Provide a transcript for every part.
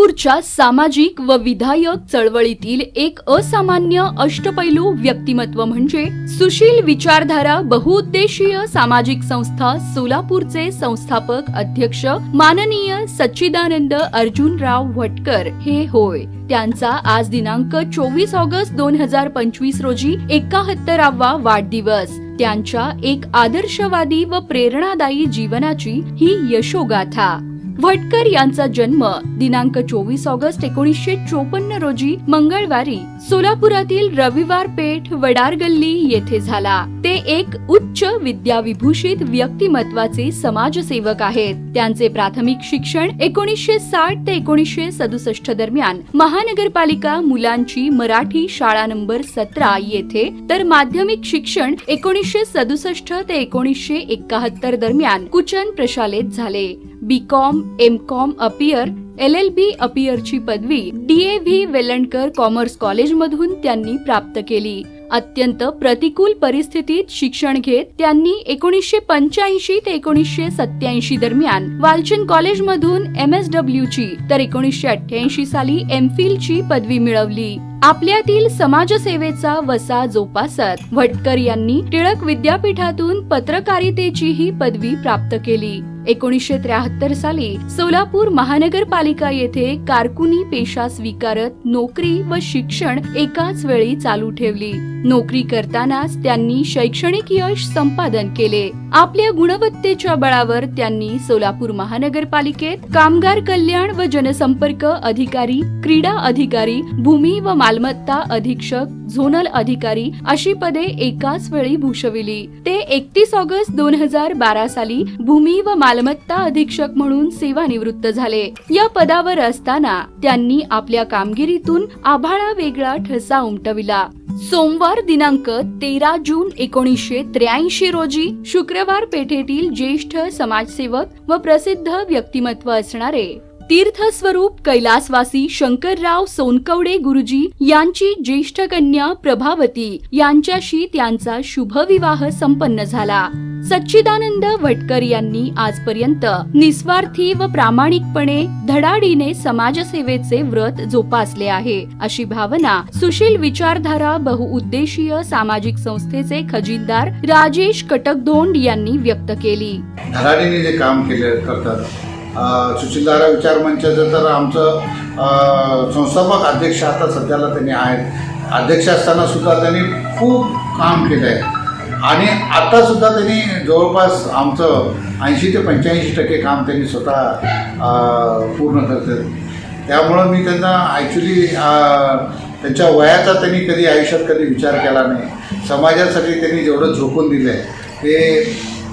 सोलापूरच्या सामाजिक व विधायक चळवळीतील एक असामान्य अष्टपैलू व्यक्तिमत्व म्हणजे सुशील विचारधारा बहुउद्देशीय सामाजिक संस्था सोलापूरचे संस्थापक अध्यक्ष माननीय सच्चिदानंद अर्जुनराव भटकर हे होय. त्यांचा आज दिनांक चोवीस ऑगस्ट दोन हजार पंचवीस रोजी एकाहत्तरावा वाढदिवस. त्यांच्या एक आदर्शवादी व प्रेरणादायी जीवनाची ही यशोगाथा. भटकर यांचा जन्म दिनांक चोवीस ऑगस्ट एकोणीसशे चोपन्न रोजी मंगळवारी सोलापुरातील रविवार पेठ वडार गल्ली येथे झाला. ते एक उच्च विद्याविभूषित व्यक्तिमत्वाचे समाजसेवक आहेत. त्यांचे प्राथमिक शिक्षण एकोणीसशे साठ ते एकोणीसशे सदुसष्ट दरम्यान महानगरपालिका मुलांची मराठी शाळा नंबर सतरा येथे तर माध्यमिक शिक्षण एकोणीसशे सदुसष्ट ते एकोणीसशे एकाहत्तर दरम्यान कुचन प्रशालेत झाले. B Com M Com appear L L B अपियरची पदवी D A V Velankar commerce कॉलेजमधून त्यांनी प्राप्त केली. अत्यंत प्रतिकूल परिस्थितीत शिक्षण घेत त्यांनी एकोणीसशे पंच्याऐंशी ते एकोणीसशे सत्याऐंशी दरम्यान वालचंद कॉलेजमधून एम एस डब्ल्यू ची तर एकोणीसशे अठ्ठ्याऐंशी साली एम फिल ची पदवी मिळवली. आपल्यातील समाजसेवेचा वसा जोपासत भटकर यांनी टिळक विद्यापीठातून पत्रकारितेची ही पदवी प्राप्त केली. एकोणीसशे त्र्याहत्तर साली सोलापूर महानगरपालिका येथे कारकुनी पेशा स्वीकारत नोकरी व शिक्षण एकाच वेळी चालू ठेवली. नोकरी करतानाच त्यांनी शैक्षणिक यश संपादन केले. आपल्या गुणवत्तेच्या बळावर त्यांनी सोलापूर महानगरपालिकेत कामगार कल्याण व जनसंपर्क अधिकारी क्रीडा अधिकारी भूमी व मालमत्ता अधीक्षक झोनल अधिकारी अशी पदे एकाच वेळी भूषविली. ते एकतीस ऑगस्ट दोन हजार बारा साली भूमी व मालमत्ता अधीक्षक म्हणून सेवानिवृत्त झाले. या पदावर असताना त्यांनी आपल्या कामगिरीतून आभाळा वेगळा ठसा उमटविला. सोमवार दिनांक तेरा जून एकोणीसशे त्र्याऐंशी रोजी शुक्रवार पेठेतील ज्येष्ठ समाजसेवक व प्रसिद्ध व्यक्तिमत्व असणारे तीर्थस्वरूप कैलासवासी शंकरराव सोनकवडे गुरुजी यांची ज्येष्ठ कन्या प्रभावती यांच्याशी त्यांचा शुभविवाह संपन्न झाला. सच्चिदानंद भटकर यांनी आजपर्यंत निस्वार्थी व प्रामाणिकपणे धडाडीने समाजसेवेचे व्रत जोपासले आहे. अशी भावना सुशील विचारधारा बहुउद्देशीय सामाजिक संस्थेचे खजिनदार राजेश कटकधोंड यांनी व्यक्त केली. धडाडीने जे काम केले करतात सुशीलधारा विचार मंचाचं तर आमचं संस्थापक अध्यक्ष आता सध्याला त्यांनी आहेत. अध्यक्ष असताना सुद्धा त्यांनी खूप काम केलं आहे. आणि आत्तासुद्धा त्यांनी जवळपास आमचं ऐंशी ते पंच्याऐंशी टक्के काम त्यांनी स्वतः पूर्ण करतात. त्यामुळं मी त्यांना ॲक्च्युली त्यांच्या वयाचा त्यांनी कधी आयुष्यात कधी विचार केला नाही. समाजासाठी त्यांनी जेवढं झोकून दिलं आहे ते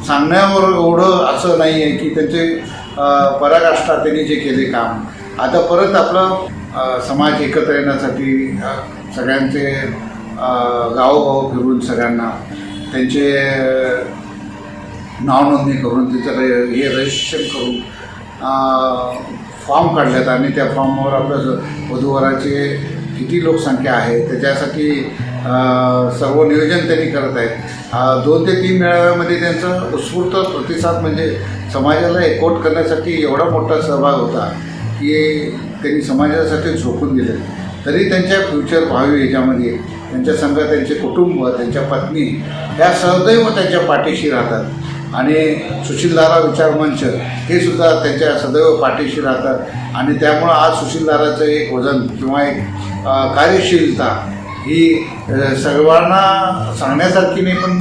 सांगण्यावर एवढं असं नाही आहे की त्यांचे पराकाष्ठा त्यांनी जे केले काम. आता परत आपलं समाज एकत्र येण्यासाठी सगळ्यांचे गावोगाव फिरून सगळ्यांना त्यांचे नाव नोंदणी करून त्याचं हे रजिस्ट्रेशन करून फॉर्म काढल्यात आणि त्या फॉर्मवर आपलं वधूवराचे किती लोकसंख्या आहे त्याच्यासाठी सर्व नियोजन त्यांनी करत आहेत. दोन ते तीन मेळाव्यामध्ये त्यांचं उत्स्फूर्त प्रतिसाद म्हणजे समाजाला एकवट करण्यासाठी एवढा मोठा सहभाग होता की त्यांनी समाजासाठी झोकून दिले. तरी त्यांच्या फ्युचर भावी याच्यामध्ये त्यांच्या संघ त्यांचे कुटुंब त्यांच्या पत्नी ह्या सदैव त्यांच्या पाठीशी राहतात. आणि सुशीलदारा विचार मंच हे सुद्धा त्यांच्या सदैव पाठीशी राहतात. आणि त्यामुळं आज सुशीलदाराचं एक वजन किंवा एक कार्यशीलता ही सर्वांना सांगण्यासारखी नाही पण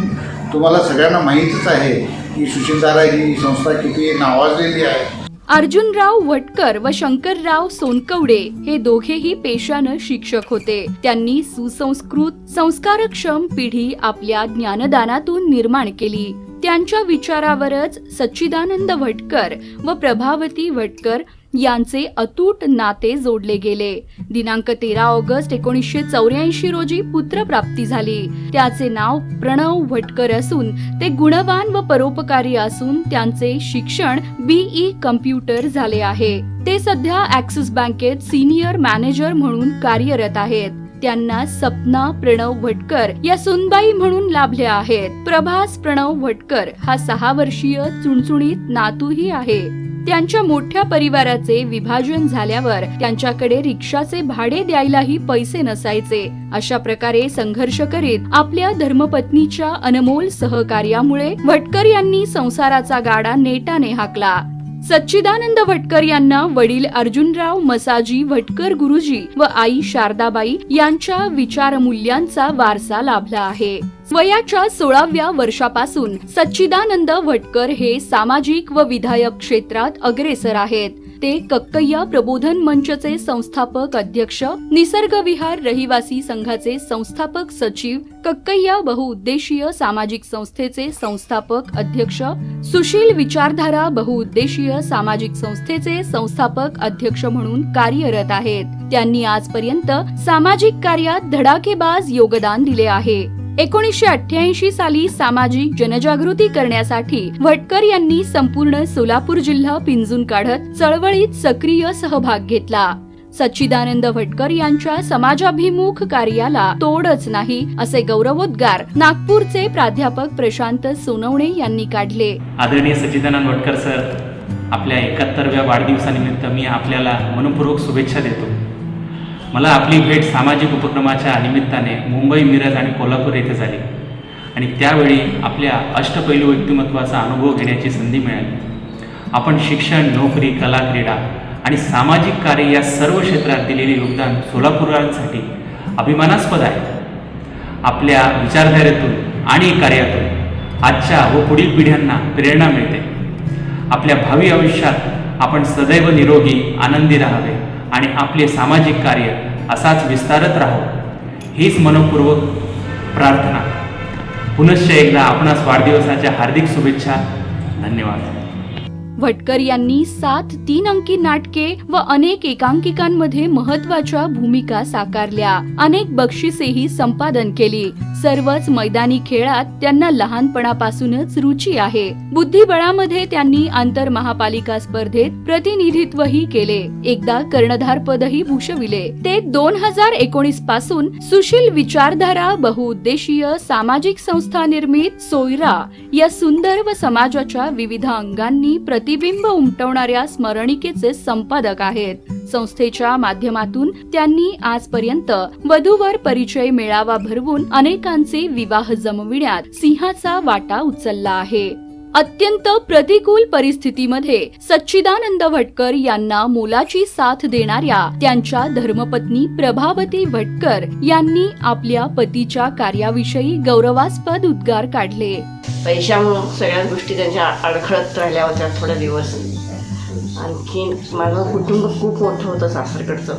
तुम्हाला सगळ्यांना माहीतच आहे. की सुशीलधारा ही संस्था किती नावाजलेली आहे. अर्जुनराव वटकर व शंकरराव सोनकवडे हे दोघेही पेशानं शिक्षक होते. त्यांनी सुसंस्कृत संस्कारक्षम पिढी आपल्या ज्ञानदानातून निर्माण केली. त्यांच्या विचारावरच सच्चिदानंद भटकर व प्रभावती भटकर यांचे अतूट नाते जोडले गेले. दिनांक तेरा ऑगस्ट एकोणीसशे चौऱ्याऐंशी रोजी पुत्रप्राप्ती झाली. त्याचे नाव प्रणव भटकर असून ते गुणवान व परोपकारी असून त्यांचे शिक्षण बीई कम्प्युटर झाले आहे. ते सध्या ऍक्सिस बँकेत सिनियर मॅनेजर म्हणून कार्यरत आहेत. त्यांना सपना प्रणव भटकर या सुनबाई म्हणून लाभल्या आहेत. प्रभास प्रणव भटकर हा सहा वर्षीय चुणचुणीत नातूही आहे. त्यांच्या मोठ्या परिवाराचे विभाजन झाल्यावर त्यांच्याकडे रिक्षाचे भाडे द्यायलाही पैसे नसायचे. अशा प्रकारे संघर्ष करीत आपल्या धर्मपत्नीच्या अनमोल सहकार्यामुळे भटकर यांनी संसाराचा गाडा नेटाने हाकला. सच्चिदानंद भटकर यांना वडील अर्जुनराव मसाजी भटकर गुरुजी व आई शारदाबाई यांच्या विचारमूल्यांचा वारसा लाभला आहे. वयाच्या सोळाव्या वर्षापासून सच्चिदानंद भटकर हे सामाजिक व विधायक क्षेत्रात अग्रेसर आहेत. ते कक्कय्या प्रबोधन मंचचे संस्थापक अध्यक्ष निसर्ग विहार रहिवासी संघाचे संस्थापक सचिव कक्कय्या बहुउद्देशीय सामाजिक संस्थेचे संस्थापक अध्यक्ष सुशील विचारधारा बहुउद्देशीय सामाजिक संस्थेचे संस्थापक अध्यक्ष म्हणून कार्यरत आहेत. त्यांनी आजपर्यंत सामाजिक कार्यात धडाकेबाज योगदान दिले आहे. एकोणीसशे अठ्ठ्याऐंशी साली सामाजिक जनजागृती करण्यासाठी भटकर यांनी संपूर्ण सोलापूर जिल्हा पिंजून काढत चळवळीत सक्रिय सहभाग घेतला. सच्चिदानंद भटकर यांच्या समाजाभिमुख कार्याला तोडच नाही असे गौरवोद्गार नागपूरचे प्राध्यापक प्रशांत सोनवणे यांनी काढले. आदरणीय सच्चिदानंद भटकर सर आपल्या एकाहत्तरव्या वाढदिवसानिमित्त मी आपल्याला मनपूर्वक शुभेच्छा देतो. मला आपली भेट सामाजिक उपक्रमाच्या निमित्ताने मुंबई मिरज आणि कोल्हापूर येथे झाली. आणि त्यावेळी आपल्या अष्टपैलू व्यक्तिमत्वाचा अनुभव घेण्याची संधी मिळाली. आपण शिक्षण नोकरी कला क्रीडा आणि सामाजिक कार्य या सर्व क्षेत्रात दिलेले योगदान सोलापूरकरांसाठी अभिमानास्पद आहे. आपल्या विचारधारेतून आणि कार्यातून आजच्या व पुढील पिढ्यांना प्रेरणा मिळते. आपल्या भावी आयुष्यात आपण सदैव निरोगी आनंदी राहावे. आणि आपले सामाजिक कार्य असाच विस्तारत राहो. हीच मनपूर्वक प्रार्थना. पुनश्च एकदा आपणास वाढदिवसाच्या हार्दिक शुभेच्छा. धन्यवाद. भटकर यांनी सात तीन अंकी नाटके व अनेक एकांकिकांमध्ये महत्त्वाच्या भूमिका साकारल्या. अनेक बक्षिसेही संपादन केली. सर्वच मैदानी खेळात त्यांना लहानपणापासूनच रुची आहे. बुद्धिबळामध्ये त्यांनी आंतर महापालिका स्पर्धेत प्रतिनिधित्वही केले. एकदा कर्णधार पदही भूषविले. ते दोन हजार एकोणीसपासून सुशील विचारधारा बहुउद्देशीय सामाजिक संस्था निर्मित सोयरा या सुंदर व समाजाच्या विविध अंगांनी प्रतिबिंब उमटवणाऱ्या स्मरणिकेचे संपादक आहेत. संस्थेच्या माध्यमातून त्यांनी आजपर्यंत वधूवर परिचय मेळावा भरवून अनेकांचे विवाह जमविण्यात सिंहाचा वाटा उचलला आहे. अत्यंत प्रतिकूल परिस्थितीमध्ये सच्चिदानंद भटकर यांना मोलाची साथ देणाऱ्या त्यांच्या धर्मपत्नी प्रभावती भटकर यांनी आपल्या पतीच्या कार्याविषयी गौरवास्पद उद्गार काढले. पैशामुळं सगळ्या गोष्टी त्यांच्या अडखळत राहिल्या होत्या थोडे दिवस. आणखी माझं कुटुंब खूप मोठं होतं सासरकडचं.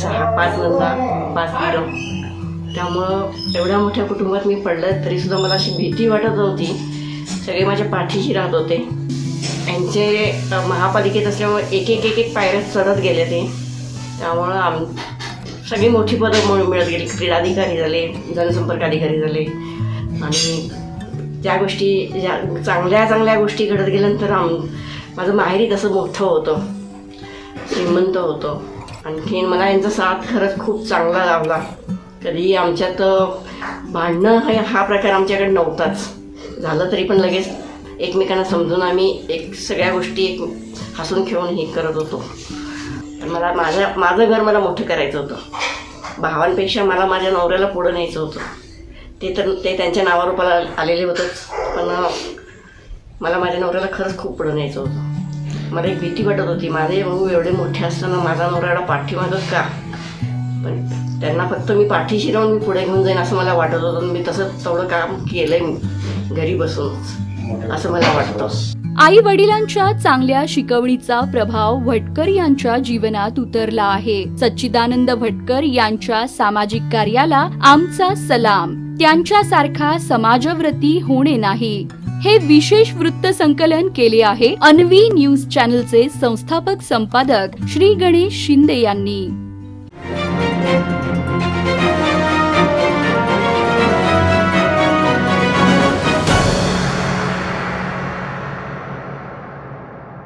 सहा पाच नंदा पाच दिरं त्यामुळं एवढ्या मोठ्या कुटुंबात मी पडलं तरी सुद्धा मला अशी भीती वाटत नव्हती. सगळे माझ्या पाठीशी राहत होते. यांचे महापालिकेत असल्यामुळे एक एक एक एक पायऱ्या चढत गेले ते. त्यामुळं आम सगळी मोठी पदं मिळ- मिळत गेली. क्रीडाधिकारी झाले जनसंपर्क अधिकारी झाले. आणि त्या गोष्टी ज्या चांगल्या चांगल्या गोष्टी घडत गेल्यानंतर आम माझं माहेरी कसं मोठं होतं. श्रीमंत होतं. आणखीन मला यांचा साथ खरंच खूप चांगला लावला कधी आमच्यात भांडणं हे हा प्रकार आमच्याकडे नव्हताच. झालं तरी पण लगेच एकमेकांना समजून आम्ही एक सगळ्या गोष्टी एक हसून खेळून हे करत होतो. मला माझ्या माझं घर मला मोठं करायचं होतं. भावांपेक्षा मला माझ्या नवऱ्याला पुढं न्यायचं होतं. ते तर ते त्यांच्या नावारूपाला आलेले होतंच पण मला माझ्या नवऱ्याला खरंच खूप पुढं न्यायचं होतं. मला एक भीती वाटत होती माझे भाऊ एवढे मोठे असताना माझा नवऱ्याला पाठीमागं का? पण त्यांना फक्त मी पाठीशी राहून मी पुढे घेऊन जाईन असं मला वाटत होतं. आणि मी तसं तेवढं काम केलंय मी घरी बसून असं मला वाटतं. आई वडिलांच्या चांगल्या शिकवणीचा प्रभाव भटकर यांच्या जीवनात उतरला आहे. सच्चिदानंद भटकर यांच्या सामाजिक कार्याला आमचा सलाम. त्यांच्यासारखा समाजव्रती होणे नाही. हे विशेष वृत्त संकलन केले आहे अन्वी न्यूज चॅनलचे संस्थापक संपादक श्री गणेश शिंदे यांनी. Thank you.